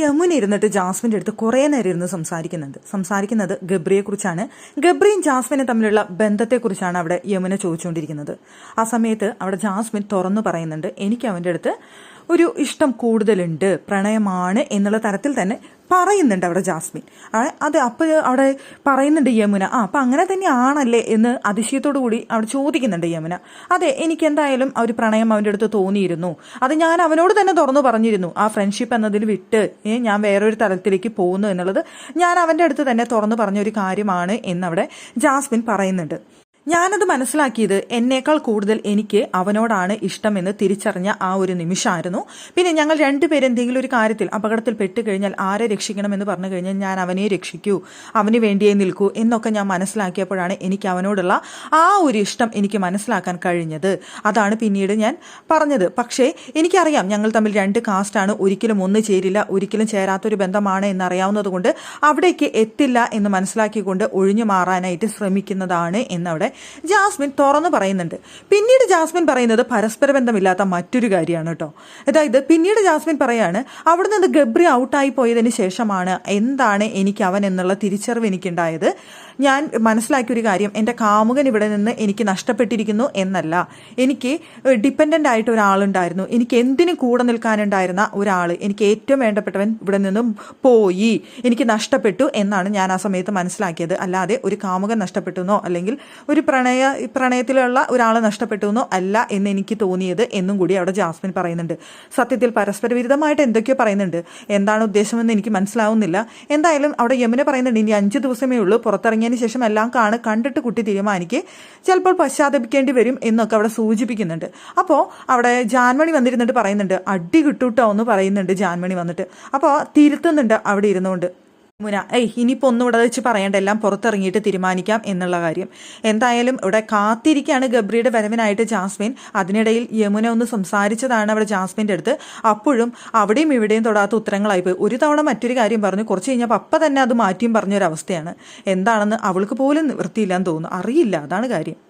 യമുന ഇരുന്നിട്ട് ജാസ്മിന്റെ അടുത്ത് കുറേ നേരം ഇരുന്ന് സംസാരിക്കുന്നുണ്ട്. സംസാരിക്കുന്നത് ഗബ്രിയെക്കുറിച്ചാണ് ഗബ്രിയും ജാസ്മിനും തമ്മിലുള്ള ബന്ധത്തെക്കുറിച്ചാണ് അവിടെ യമുന ചോദിച്ചുകൊണ്ടിരിക്കുന്നത്. ആ സമയത്ത് അവിടെ ജാസ്മിൻ തുറന്നു പറയുന്നുണ്ട് എനിക്ക് അവന്റെ അടുത്ത് ഒരു ഇഷ്ടം കൂടുതലുണ്ട് പ്രണയമാണ് എന്നുള്ള തരത്തിൽ തന്നെ പറയുന്നുണ്ട് അവിടെ ജാസ്മിൻ. അത് അപ്പോൾ അവിടെ പറയുന്നുണ്ട് യമുന. ആ അപ്പം അങ്ങനെ തന്നെ ആണല്ലേ എന്ന് അതിശയത്തോടു കൂടി അവിടെ ചോദിക്കുന്നുണ്ട് യമുന. അതെ എനിക്ക് എന്തായാലും ആ ഒരു പ്രണയം അവന്റെ അടുത്ത് തോന്നിയിരുന്നു. അത് ഞാൻ അവനോട് തന്നെ തുറന്നു പറഞ്ഞിരുന്നു. ആ ഫ്രണ്ട്ഷിപ്പ് എന്നതിൽ വിട്ട് ഞാൻ വേറൊരു തലത്തിലേക്ക് പോകുന്നു എന്നുള്ളത് ഞാൻ അവന്റെ അടുത്ത് തന്നെ തുറന്നു പറഞ്ഞ ഒരു കാര്യമാണ് എന്നവിടെ ജാസ്മിൻ പറയുന്നുണ്ട്. ഞാനത് മനസ്സിലാക്കിയത് എന്നേക്കാൾ കൂടുതൽ എനിക്ക് അവനോടാണ് ഇഷ്ടമെന്ന് തിരിച്ചറിഞ്ഞ ആ ഒരു നിമിഷമായിരുന്നു. പിന്നെ ഞങ്ങൾ രണ്ടുപേരും എന്തെങ്കിലും ഒരു കാര്യത്തിൽ അപകടത്തിൽ പെട്ട് കഴിഞ്ഞാൽ ആരെ രക്ഷിക്കണമെന്ന് പറഞ്ഞു കഴിഞ്ഞാൽ ഞാൻ അവനെ രക്ഷിക്കൂ അവന് വേണ്ടിയേ നിൽക്കൂ എന്നൊക്കെ ഞാൻ മനസ്സിലാക്കിയപ്പോഴാണ് എനിക്ക് അവനോടുള്ള ആ ഒരു ഇഷ്ടം എനിക്ക് മനസ്സിലാക്കാൻ കഴിഞ്ഞത്. അതാണ് പിന്നീട് ഞാൻ പറഞ്ഞത്. പക്ഷേ എനിക്കറിയാം ഞങ്ങൾ തമ്മിൽ രണ്ട് കാസ്റ്റാണ് ഒരിക്കലും ഒന്ന് ചേരില്ല ഒരിക്കലും ചേരാത്തൊരു ബന്ധമാണ് എന്നറിയാവുന്നതുകൊണ്ട് അവിടേക്ക് എത്തില്ല എന്ന് മനസ്സിലാക്കിക്കൊണ്ട് ഒഴിഞ്ഞു മാറാനായിട്ട് ശ്രമിക്കുന്നതാണ് എന്നവിടെ ജാസ്മിൻ തുറന്നു പറയുന്നുണ്ട്. പിന്നീട് ജാസ്മിൻ പറയുന്നത് പരസ്പര ബന്ധമില്ലാത്ത മറ്റൊരു കാര്യമാണ് കേട്ടോ. അതായത് പിന്നീട് ജാസ്മിൻ പറയാണ് അവിടെ നിന്ന് ഗബ്രി ഔട്ടായി പോയതിന് ശേഷമാണ് എന്താണ് എനിക്ക് അവൻ എന്നുള്ള തിരിച്ചറിവ് എനിക്കുണ്ടായത്? ഞാൻ മനസ്സിലാക്കിയ ഒരു കാര്യം. എന്റെ കാമുകൻ ഇവിടെ നിന്ന് എനിക്ക് നഷ്ടപ്പെട്ടിരിക്കുന്നു എന്നല്ല. എനിക്ക് ഡിപ്പെൻഡന്റ് ആയിട്ട് ഒരാളുണ്ടായിരുന്നു. എനിക്ക് എന്തിനും കൂടെ നിൽക്കാനുണ്ടായിരുന്ന ഒരാൾ എനിക്ക് ഏറ്റവും വേണ്ടപ്പെട്ടവൻ ഇവിടെ നിന്നും പോയി. എനിക്ക് നഷ്ടപ്പെട്ടു എന്നാണ് ഞാൻ ആ സമയത്ത് മനസ്സിലാക്കിയത്. അല്ലാതെ ഒരു കാമുകൻ നഷ്ടപ്പെട്ടു എന്നോ അല്ലെങ്കിൽ ഒരു പ്രണയ പ്രണയത്തിലുള്ള ഒരാൾ നഷ്ടപ്പെട്ടു എന്നോ അല്ല എന്ന് എനിക്ക് തോന്നിയത് എന്നും കൂടി അവിടെ ജാസ്മിൻ പറയുന്നുണ്ട്. സത്യത്തിൽ പരസ്പര വിരുദ്ധമായിട്ട് എന്തൊക്കെയോ പറയുന്നുണ്ട്. എന്താണ് ഉദ്ദേശമെന്ന് എനിക്ക് മനസ്സിലാവുന്നില്ല. എന്തായാലും അവിടെ യമുന പറയുന്നുണ്ട് ഇനി അഞ്ച് ദിവസമേ ഉള്ളൂ പുറത്തിറങ്ങിയതിന് ശേഷം എല്ലാം കാണ് കണ്ടിട്ട് കുട്ടി തീരുമാനിക്ക്. ചിലപ്പോൾ പശ്ചാത്തപിക്കേണ്ടി വരും എന്നൊക്കെ അവിടെ സൂചിപ്പിക്കുന്നുണ്ട്. അപ്പോൾ അവിടെ ജാൻമണി വന്നിരുന്നിട്ട് പറയുന്നുണ്ട് അടി കിട്ടൂട്ടോ എന്ന് പറയുന്നുണ്ട് ജാൻമണി വന്നിട്ട്. അപ്പോൾ തിരുത്തുന്നുണ്ട് അവിടെ ഇരുന്നുകൊണ്ട്. മുന. ഏയ് ഇനിയിപ്പോൾ ഒന്നും ഇവിടെ വെച്ച് പറയേണ്ട. എല്ലാം പുറത്തിറങ്ങിയിട്ട് തീരുമാനിക്കാം എന്നുള്ള കാര്യം. എന്തായാലും ഇവിടെ കാത്തിരിക്കുകയാണ് ഗബ്രിയുടെ വരവിനായിട്ട് ജാസ്മിൻ. അതിനിടയിൽ യമുന ഒന്ന് സംസാരിച്ചതാണ് അവിടെ ജാസ്മിന്റെ അടുത്ത്. അപ്പോഴും അവിടെയും ഇവിടെയും തൊടാത്ത ഉത്തരങ്ങളായിപ്പോയി. ഒരു തവണ മറ്റൊരു കാര്യം പറഞ്ഞു. കുറച്ച് കഴിഞ്ഞപ്പോൾ അപ്പം തന്നെ അത് മാറ്റിയും പറഞ്ഞൊരവസ്ഥയാണ്. എന്താണെന്ന് അവൾക്ക് പോലും നിവൃത്തിയില്ലാന്ന് തോന്നുന്നു. അറിയില്ല. അതാണ് കാര്യം.